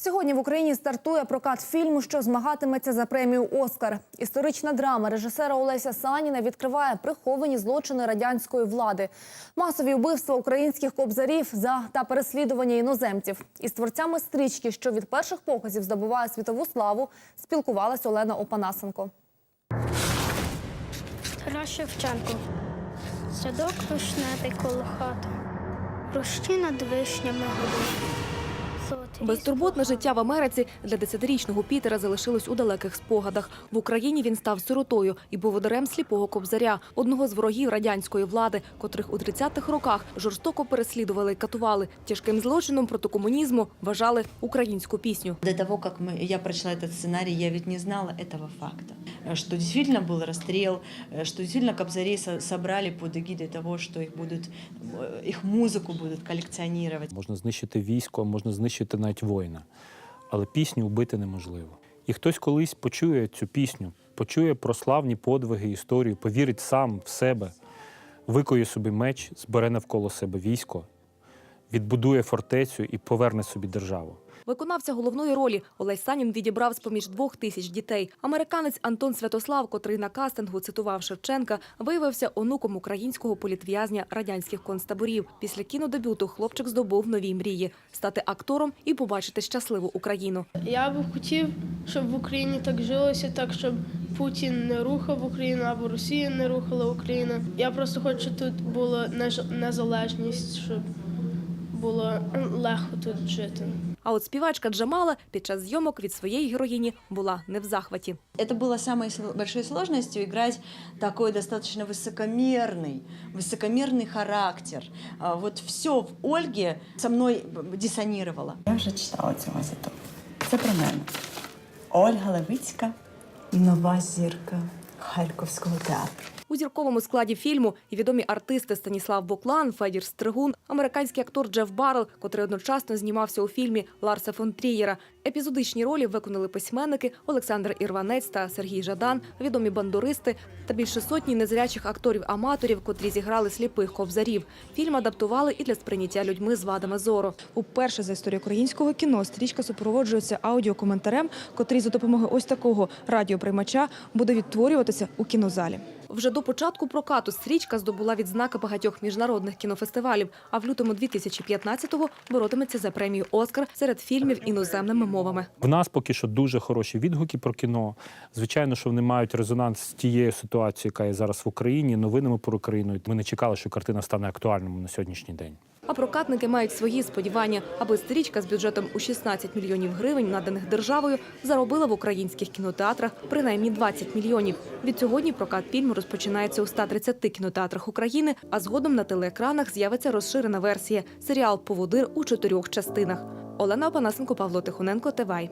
Сьогодні в Україні стартує прокат фільму, що змагатиметься за премію Оскар. Історична драма режисера Олеся Саніна відкриває приховані злочини радянської влади, масові вбивства українських кобзарів за та переслідування іноземців. Із творцями стрічки, що від перших показів здобуває світову славу, спілкувалась Олена Опанасенко. Тарас Шевченко. Садок вишневий коло хати. Рощі над вишнями гудуть. Золоті Безтурботне життя в Америці для десятирічного Пітера залишилось у далеких спогадах. В Україні він став сиротою і поводарем сліпого кобзаря, одного з ворогів радянської влади, котрих у 30-х роках жорстоко переслідували і катували. Тяжким злочином проти комунізму вважали українську пісню. До того, как мы, я прочла этот сценарий, я ведь не знала этого факта. Э, Что действительно был расстрел, э, что действительно Кобзарей со- собрали под эгидой того, что их будут, э, их музыку будут коллекционировать. Можна знищити військо, можна знищити навіть воїна, але пісню вбити неможливо. І хтось колись почує цю пісню, почує про славні подвиги, історію, повірить сам в себе, викоє собі меч, збере навколо себе військо, відбудує фортецю і поверне собі державу. Виконавця головної ролі Олесь Санін відібрав з поміж двох тисяч дітей. Американець Антон Святослав, котрий на кастингу цитував Шевченка, виявився онуком українського політв'язня радянських концтаборів. Після кінодебюту хлопчик здобув нові мрії стати актором і побачити щасливу Україну. Я б хотів, щоб в Україні так жилося, так щоб Путін не рухав Україну або Росія не рухала Україну. Я просто хочу, щоб тут була незалежність, щоб було легко тут жити. А от співачка Джамала під час зйомок від своєї героїні була не в захваті. Это было самой сл- большой сложностью играть такой достаточно высокомерный, высокомерный характер. А Вот все в Ольге со мной диссонировало. Я вже читала цю газету. Це про мене. Ольга Левицька, нова зірка Харківського театру. У зірковому складі фільму і відомі артисти Станіслав Боклан, Федір Стригун, американський актор Джеф Баррел, котрий одночасно знімався у фільмі Ларса фон Трієра. Епізодичні ролі виконали письменники Олександр Ірванець та Сергій Жадан, відомі бандуристи та більше сотні незрячих акторів-аматорів, котрі зіграли сліпих кобзарів. Фільм адаптували і для сприйняття людьми з вадами зору. Уперше за історію українського кіно стрічка супроводжується аудіокоментарем, котрий за допомогою ось такого радіоприймача буде відтворюватися у кінозалі. Вже до початку прокату стрічка здобула відзнаки багатьох міжнародних кінофестивалів, а в лютому 2015-го боротиметься за премію Оскар серед фільмів іноземними мовами. В нас поки що дуже хороші відгуки про кіно. Звичайно, що вони мають резонанс з тією ситуацією, яка є зараз в Україні, новинами про Україну. Ми не чекали, що картина стане актуальною на сьогоднішній день. А прокатники мають свої сподівання, аби стрічка з бюджетом у 16 мільйонів гривень, наданих державою, заробила в українських кінотеатрах принаймні 20 мільйонів. Від сьогодні прокат фільму розпочинається у 130 кінотеатрах України, а згодом на телеекранах з'явиться розширена версія серіал Поводир у чотирьох частинах. Олена Панасенко, Павло Тихоненко, Тевай.